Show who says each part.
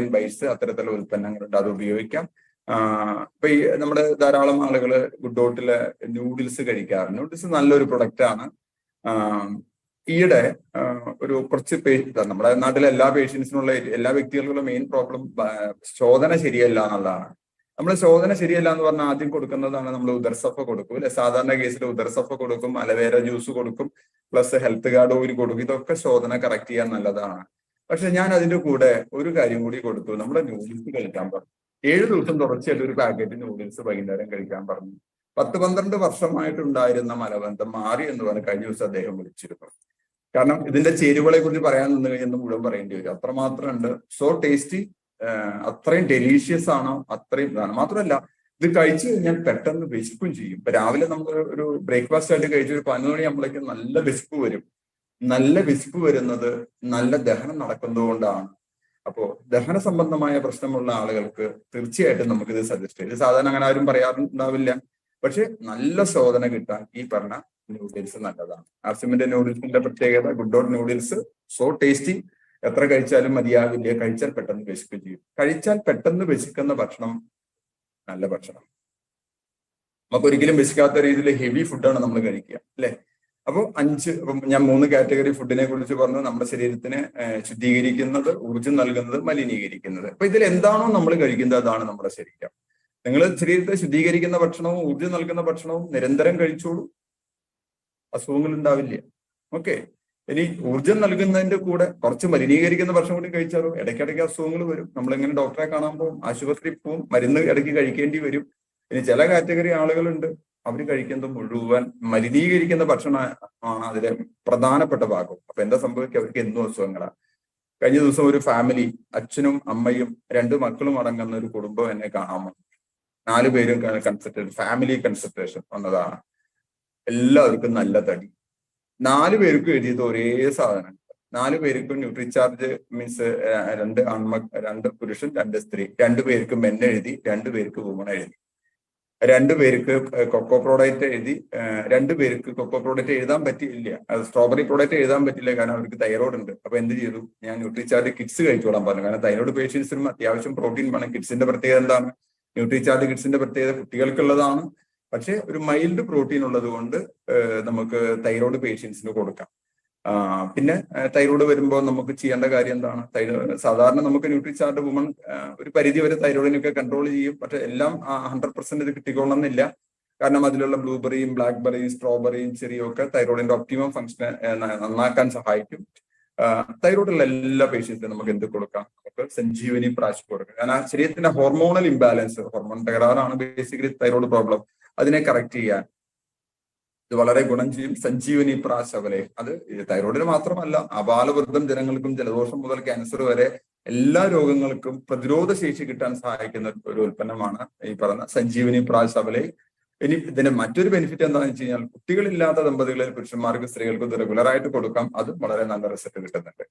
Speaker 1: Bytes അത്തരത്തിലുള്ള ഉൽപ്പന്നങ്ങളുണ്ട്. അത് ഉപയോഗിക്കാം. ഇപ്പൊ ഈ നമ്മുടെ ധാരാളം ആളുകൾ ഗുഡോട്ടിൽ നൂഡിൽസ് കഴിക്കാറ്. നൂഡിൽസ് നല്ലൊരു പ്രൊഡക്റ്റ് ആണ്. ഈയിടെ ഒരു കുറച്ച് നമ്മുടെ നാട്ടിലെ എല്ലാ പേഷ്യൻസിനുള്ള എല്ലാ വ്യക്തികൾക്കുള്ള മെയിൻ പ്രോബ്ലം ശോധന ശരിയല്ല എന്നുള്ളതാണ്. നമ്മൾ ശോധന ശരിയല്ല എന്ന് പറഞ്ഞാൽ ആദ്യം കൊടുക്കുന്നതാണ് നമ്മൾ ഉദർസഫ കൊടുക്കും അല്ലെ? സാധാരണ കേസിൽ ഉദർസഫ കൊടുക്കും അലവേര ജ്യൂസ് കൊടുക്കും പ്ലസ് ഹെൽത്ത് കാർഡ് ഓയിൽ കൊടുക്കും. ഇതൊക്കെ ശോധന കറക്റ്റ് ചെയ്യാൻ നല്ലതാണ്. പക്ഷെ ഞാൻ അതിന്റെ കൂടെ ഒരു കാര്യം കൂടി കൊടുത്തു. നമ്മുടെ നൂഡിൽസ് കഴിക്കാൻ പറഞ്ഞു. ഏഴ് ദിവസം തുടർച്ചയായിട്ട് ഒരു പാക്കറ്റ് നൂഡിൽസ് വൈകുന്നേരം കഴിക്കാൻ പറഞ്ഞു. പത്ത് പന്ത്രണ്ട് വർഷമായിട്ടുണ്ടായിരുന്ന മലബന്ധം മാറി എന്ന് പറഞ്ഞ് കഴിഞ്ഞ ദിവസം അദ്ദേഹം വിളിച്ചിരുന്നു. കാരണം ഇതിന്റെ ചേരുവകളെ കുറിച്ച് പറയാൻ നിന്ന് കഴിഞ്ഞാൽ മുഴുവൻ പറയേണ്ടി വരും. അത്രമാത്രം ഉണ്ട് സോ ടേസ്റ്റി അത്രയും ഡെലീഷ്യസ് ആണോ? അത്രയും ഇതാണ്. മാത്രമല്ല ഇത് കഴിച്ചു കഴിഞ്ഞാൽ പെട്ടെന്ന് വിശപ്പും ചെയ്യും. ഇപ്പൊ രാവിലെ നമ്മൾ ഒരു ബ്രേക്ക്ഫാസ്റ്റ് ആയിട്ട് കഴിച്ച് ഒരു പതിനൊന്ന് മണിയാകുമ്പോഴേക്കും നല്ല വിശപ്പ് വരും. നല്ല വിശപ്പ് വരുന്നത് നല്ല ദഹനം നടക്കുന്നതുകൊണ്ടാണ്. അപ്പോ ദഹന സംബന്ധമായ പ്രശ്നമുള്ള ആളുകൾക്ക് തീർച്ചയായിട്ടും നമുക്ക് ഇത് സജസ്റ്റ് ചെയ്യാം. ഇത് സാധാരണ അങ്ങനെ ആരും പറയാറുണ്ടാവില്ല. പക്ഷെ നല്ല ശോധന കിട്ടാൻ ഈ പറഞ്ഞ നൂഡിൽസ് നല്ലതാണ്. ആർസിമിന്റെ നൂഡിൽസിന്റെ പ്രത്യേകത good dot noodles so tasty എത്ര കഴിച്ചാലും മതിയാവില്ല. കഴിച്ചാൽ പെട്ടെന്ന് വിശക്കുകയും ചെയ്യും. കഴിച്ചാൽ പെട്ടെന്ന് വിശക്കുന്ന ഭക്ഷണം നല്ല ഭക്ഷണം. നമുക്ക് ഒരിക്കലും വിശക്കാത്ത രീതിയിൽ ഹെവി ഫുഡാണ് നമ്മൾ കഴിക്കുക. അല്ലെ? അപ്പോൾ അഞ്ച് ഞാൻ മൂന്ന് കാറ്റഗറി ഫുഡിനെ കുറിച്ച് പറഞ്ഞു. നമ്മുടെ ശരീരത്തിന് ശുദ്ധീകരിക്കുന്നത് ഊർജം നൽകുന്നത് മലിനീകരിക്കുന്നത്. അപ്പൊ ഇതിൽ എന്താണോ നമ്മൾ കഴിക്കുന്നത് അതാണ് നമ്മുടെ ശരീരം. നിങ്ങൾ ശരീരത്തെ ശുദ്ധീകരിക്കുന്ന ഭക്ഷണവും ഊർജം നൽകുന്ന ഭക്ഷണവും നിരന്തരം കഴിച്ചോളൂ. അസുഖങ്ങൾ ഉണ്ടാവില്ല. ഓക്കെ. ഇനി ഊർജം നൽകുന്നതിന്റെ കൂടെ കുറച്ച് മലിനീകരിക്കുന്ന ഭക്ഷണം കൂടി കഴിച്ചാലോ? ഇടയ്ക്കിടയ്ക്ക് അസുഖങ്ങൾ വരും. നമ്മൾ നമ്മളിങ്ങനെ ഡോക്ടറെ കാണാൻ പോകും? ആശുപത്രി പോകും? മരുന്ന് ഇടയ്ക്ക് കഴിക്കേണ്ടി വരും. ഇനി ചില കാറ്റഗറി ആളുകളുണ്ട്. അവർ കഴിക്കുന്നത് മുഴുവൻ മലിനീകരിക്കുന്ന ഭക്ഷണമാണ് അതിലെ പ്രധാനപ്പെട്ട ഭാഗം അപ്പൊ എന്താ സംഭവിക്കുക? അവർക്ക് എന്നും അസുഖങ്ങളാണ് കഴിഞ്ഞ ദിവസം ഒരു ഫാമിലി അച്ഛനും അമ്മയും രണ്ട് മക്കളും അടങ്ങുന്ന ഒരു കുടുംബം എന്നെ കാണാൻ വന്നു. നാല് പേരും കൺസൾട്ടേഷൻ ഫാമിലി കൺസൾട്ടേഷൻ വന്നതാണ്. എല്ലാവർക്കും നല്ല തടി. നാല് പേർക്കും എഴുതിയത് ഒരേ സാധനം നാല് പേർക്കും ന്യൂട്രിചാർജ് മീൻസ് രണ്ട് ആൺമ രണ്ട് പുരുഷൻ രണ്ട് സ്ത്രീ. രണ്ടു പേർക്കും എഴുതി രണ്ടു പേർക്ക് വുമൺ എഴുതി. രണ്ടു പേർക്ക് കൊക്കോ പ്രോഡക്റ്റ് എഴുതി രണ്ടു പേർക്ക് കൊക്കോ പ്രോഡക്റ്റ് എഴുതാൻ പറ്റിയില്ല. സ്ട്രോബെറി പ്രോഡക്റ്റ് എഴുതാൻ പറ്റില്ല കാരണം അവർക്ക് തൈറോയ്ഡ് ഉണ്ട്. അപ്പൊ എന്ത് ചെയ്തു? ഞാൻ ന്യൂട്രിചാർജ് കിഡ്സ് കഴിച്ചോളാൻ പറഞ്ഞു. കാരണം തൈറോയ്ഡ് പേഷ്യൻസിനും അത്യാവശ്യം പ്രോട്ടീൻ വേണം. കിഡ്സിന്റെ പ്രത്യേകത എന്താണ്? ന്യൂട്രിചാർജ് കിഡ്സിന്റെ പ്രത്യേകത കുട്ടികൾക്കുള്ളതാണ്. പക്ഷെ ഒരു മൈൽഡ് പ്രോട്ടീൻ ഉള്ളത് കൊണ്ട് നമുക്ക് തൈറോയ്ഡ് പേഷ്യൻസിന് കൊടുക്കാം. പിന്നെ തൈറോയ്ഡ് വരുമ്പോൾ നമുക്ക് ചെയ്യേണ്ട കാര്യം എന്താണ്? തൈറോയ്ഡ് സാധാരണ നമുക്ക് ന്യൂട്രിചാർട്ട് വുമൺ ഒരു പരിധി വരെ തൈറോയിഡിനൊക്കെ കൺട്രോൾ ചെയ്യും. പക്ഷെ എല്ലാം ഹൺഡ്രഡ് പെർസെന്റ് ഇത് കിട്ടിക്കൊള്ളണമെന്നില്ല കാരണം അതിലുള്ള ബ്ലൂബെറിയും ബ്ലാക്ക്ബെറിയും സ്ട്രോബെറിയും ചെറിയും ഒക്കെ തൈറോയിഡിന്റെ ഒപ്റ്റിമം ഫംഗ്ഷനെ നന്നാക്കാൻ സഹായിക്കും. തൈറോയിഡുള്ള എല്ലാ പേഷ്യൻസിനും നമുക്ക് എന്ത് കൊടുക്കാം? നമുക്ക് സഞ്ജീവനി പ്രാശ് കൊടുക്കാം. കാരണം ശരീരത്തിന്റെ ഹോർമോണൽ ഇംബാലൻസ് ഹോർമോൺ തകരാറാണ് ബേസിക്കലി തൈറോയ്ഡ് പ്രോബ്ലം അതിനെ കറക്റ്റ് ചെയ്യാൻ. ഇത് വളരെ ഗുണം ചെയ്യും. സഞ്ജീവനി പ്രാശവലെ അത് തൈറോയിഡിന് മാത്രമല്ല അപാലവൃദ്ധം ജനങ്ങൾക്കും ജലദോഷം മുതൽ ക്യാൻസർ വരെ എല്ലാ രോഗങ്ങൾക്കും പ്രതിരോധ ശേഷി കിട്ടാൻ സഹായിക്കുന്ന ഒരു ഉൽപ്പന്നമാണ് ഈ പറഞ്ഞ സഞ്ജീവനി പ്രാശവലെ ഇനി ഇതിന്റെ മറ്റൊരു ബെനിഫിറ്റ് എന്താണെന്ന് വെച്ച് കഴിഞ്ഞാൽ കുട്ടികളില്ലാത്ത ദമ്പതികളിൽ പുരുഷന്മാർക്ക് സ്ത്രീകൾക്ക് ഇത് റെഗുലർ ആയിട്ട് കൊടുക്കാം. അത് വളരെ നല്ല റിസൾട്ട് കിട്ടുന്നുണ്ട്.